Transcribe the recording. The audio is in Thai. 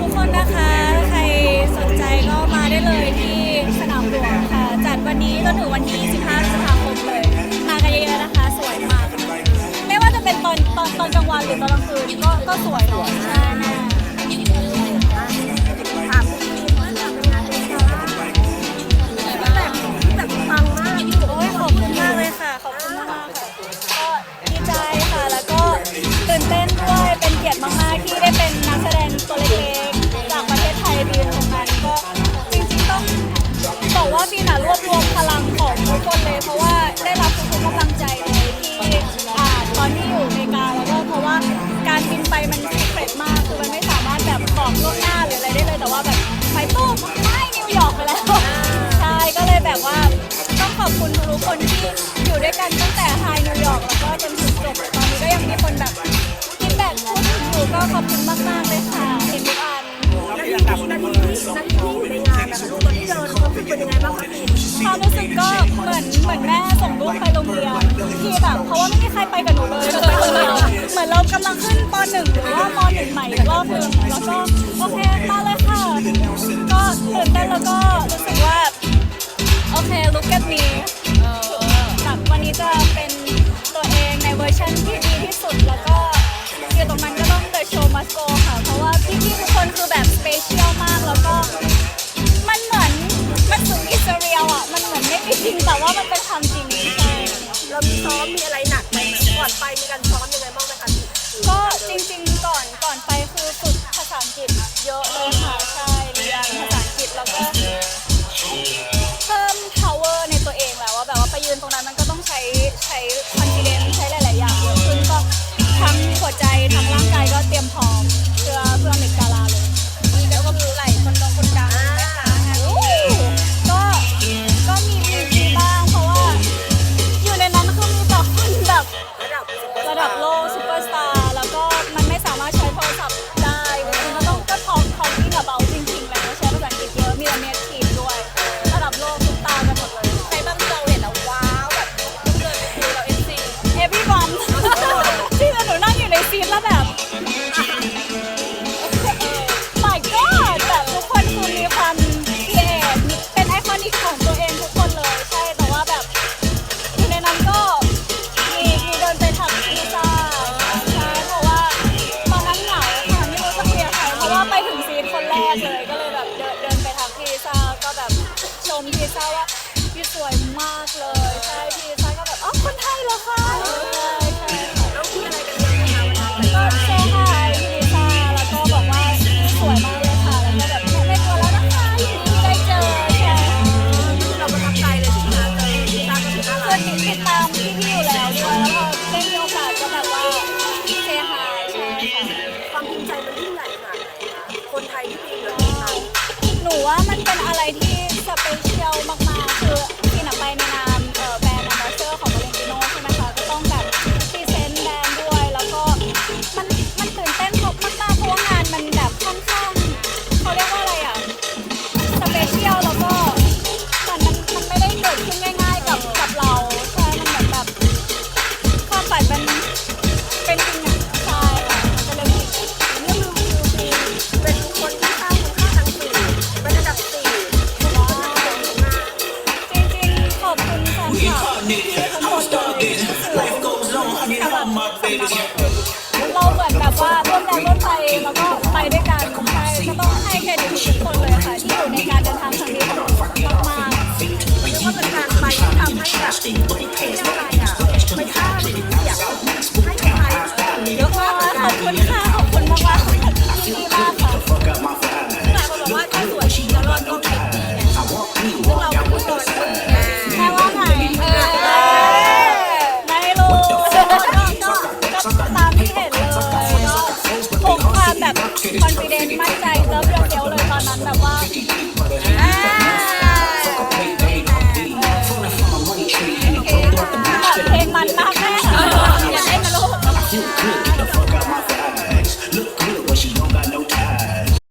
ทุกคนนะคะ ใครสนใจก็มาได้เลยที่สนามหลวงค่ะ จัดวันนี้จนถึงวันที่ 15พฤษภาคมเลย มากันเยอะๆนะคะ สวยมาก ไม่ว่าจะเป็นตอนตอนตอนกลางวันหรือตอนกลางคืนก็ก็สวยเนาะใช่ ด้วยกันตั้งแต่ไฮนิวยอร์กแล้วก็จนถึงจบตอนนี้ก็ยังมีคนแบบคิดแบบพูดถึงอยู่ก็ขอบคุณมากๆเลยค่ะเห็นทุกอันนาทีนาทีนาทีที่อยู่ในงานนะคะลูกตอนที่เดินเขาคือเป็นยังไงบ้างคะพี่ความรู้สึกก็เหมือนเหมือนแม่ส่งลูกไปโรงเรียนที่แบบเพราะว่าไม่มีใครไปกับหนูเลยไปคนเดียวเหมือนเรากำลังขึ้นปหนึ่งหรือว่ามหนึ่งใหม่อีกรอบหนึ่งแล้วก็โอเคมาเลยค่ะก็ตื่นเต้นแล้วก็รู้สึกว่า พี่ๆทุกคนคือแบบสเปเชียลมากแล้วก็ มันเหมือนมันสุดอิสเรียลอะ มันเหมือนไม่มีจริงแต่ว่ามันเป็นความจริงใช่เรามีซ้อมมีอะไรหนักไหมก่อนไปมีการซ้อมยังไงบ้างไหมคะก็จริงๆก่อนก่อนไปคือฝึกภาษาอังกฤษเยอะเลยค่ะ ชมพิซซ่าว่าพี่สวยมากเลยใช่พิซซ่าก็แบบอ๋อคนไทยเหรอคะใช่ใช่ค่ะแล้วคุยอะไรกันยังไงคะวันนั้นก็เซฮายพี่ลิซ่าแล้วก็บอกว่าสวยมากเลยค่ะแล้วก็แบบไม่กลัวแล้วนะคะยินดีได้เจอใช่เราประทับใจเลยที่มาเจอที่ร้าก็คือน่ารัคือกติดติดตามพี่พี่อยู่แล้วด้วยแล้วพอได้มีโอกาสก็แบบว่าเซฮายใช่ค่ะความภูมิใจมันยิ่งใหญ่ขนาดไหนคะคนไทยที่มีแบบนี้หนูว่ามันเป็นอะไรที่ เราเหมือนแบบว่าร่วมแรงร่วมใจแล้วก็ไปด้วยกันใช่ก็ต้องให้เครดิตทุกคน คอนฟิเดนต์มั่นใจเลิฟเดีวเดียวเลยตอนนั้นแบบว่าอ่าแเพลงมันมากแม่อย่าเล่นนะลูก